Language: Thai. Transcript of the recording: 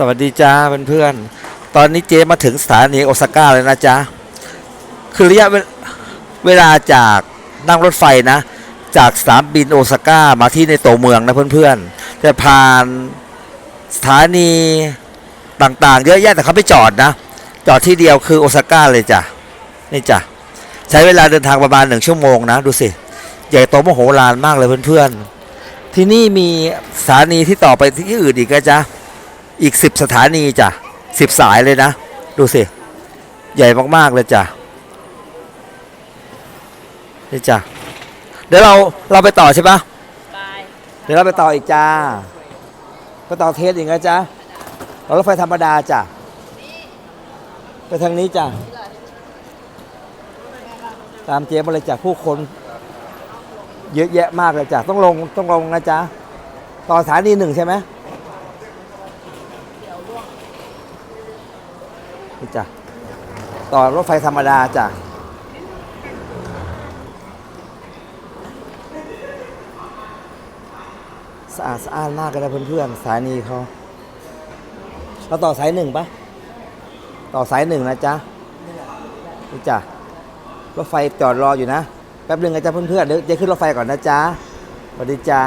สวัสดีจ้าเพื่อนๆ ตอนนี้เจมาถึงสถานีโอซาก้าเลยนะจ๊ะ คือระยะเวเวลาจากนั่งรถไฟนะ จากสนามบินโอซาก้ามาที่ในตัวเมืองนะเพื่อนๆ จะผ่านสถานีต่างๆ เยอะแยะแต่เขาไม่จอดนะ จอดที่เดียวคือโอซาก้าเลยจ้ะ นี่จ้ะ ใช้เวลาเดินทางประมาณหนึ่งชั่วโมงนะ ดูสิ ใหญ่โตมโหฬารมากเลยเพื่อนๆ ที่นี่มีสถานีที่ต่อไปที่อื่นอีกนะจ๊ะ อีกสิบสถานีจ้ะสิบสายเลยนะ ดูสิ ใหญ่มากๆเลยจ้ะนี่จ้ะเดี๋ยวเราเราไปต่อใช่ปะบายเดี๋ยวเราไปต่ออีกจ้าไปต่อเทสอีกนะจ๊ะเรารถไฟธรรมดาจ้ะไปทางนี้จ้ะตามเจ๊มาเลยจ้ะผู้คนเยอะแยะมากเลยจ้ะต้องลงต้องลงนะจ๊ะต่อสถานีหนึ่งใช่ไหม นี่จ้ะต่อรถไฟธรรมดาจ้ะสะอาดสะอาดมากเลยนะเพื่อนๆสถานีเขาเราต่อสายหนึ่งปะต่อสายหนึ่งนะจ๊ะนี่จ้ะรถไฟจอดรออยู่นะแป๊บหนึงนะจ๊ะเพื่อนๆเดี๋ยวจะขึ้นรถไฟก่อนนะจ๊ะสวัสดีจ้า